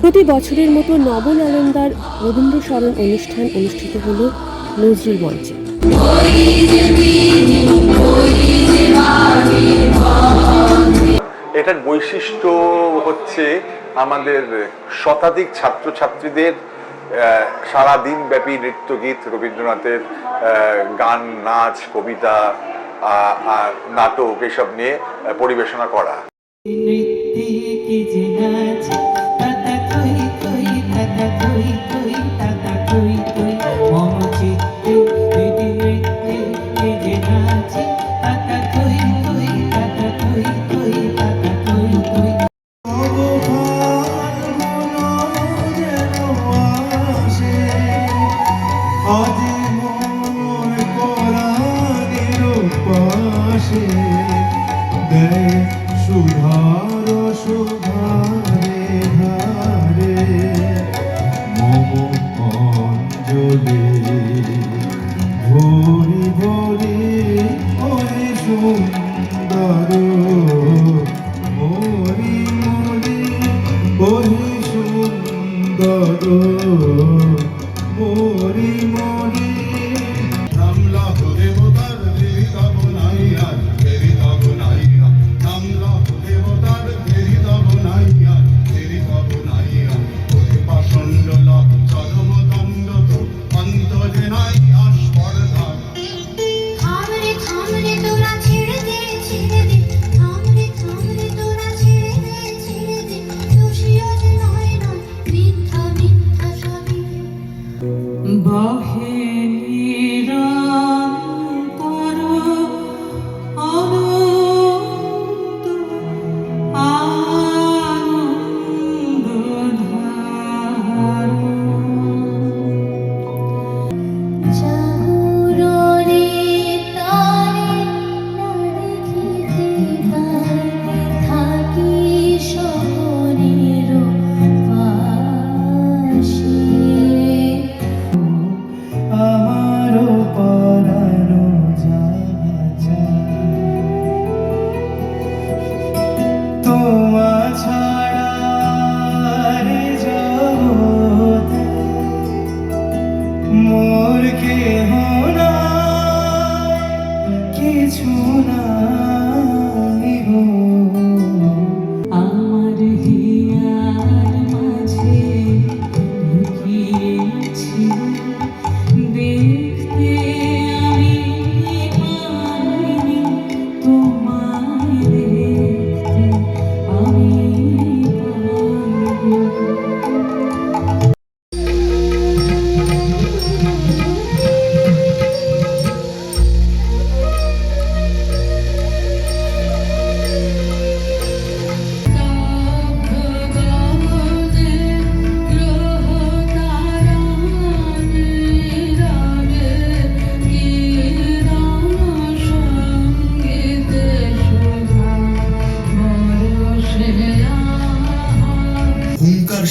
প্রতি বছরের মতো নবনালন্দার রবীন্দ্রস্মরণ অনুষ্ঠান অনুষ্ঠিত হলো নজরুল মঞ্চে। এটার বৈশিষ্ট্য হচ্ছে আমাদের শতাধিক ছাত্রছাত্রীদের আহ, সারাদিন ব্যাপী নৃত্যগীত রবীন্দ্রনাথের আহ, গান নাচ কবিতা আহ, আর নাটক এসব নিয়ে পরিবেশনা করা। সুধার সুধারে ধারে মম অঞ্জলি ওরে সুন্দর মরি মরি গো আমার হিয়ার মাঝে লুকিয়েছি। দেখতে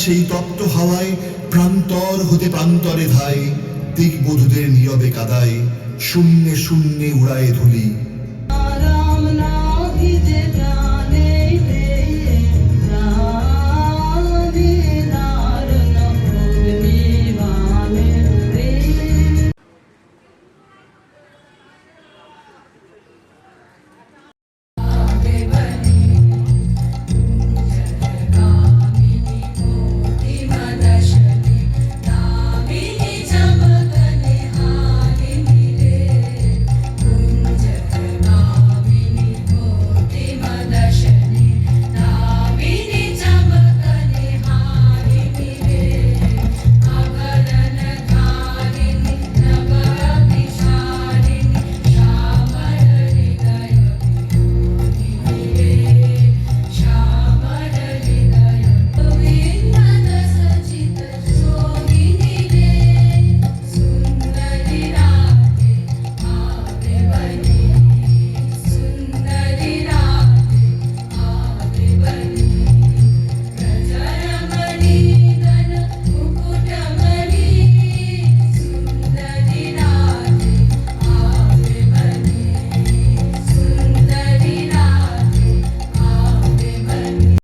সেই তপ্ত হাওয়ায় প্রান্তর হতে প্রান্তরে ধায়, দিকবধূদের নীরবে কাদায়, শূন্যে শূন্যে উড়ায় ধুলি। রাম না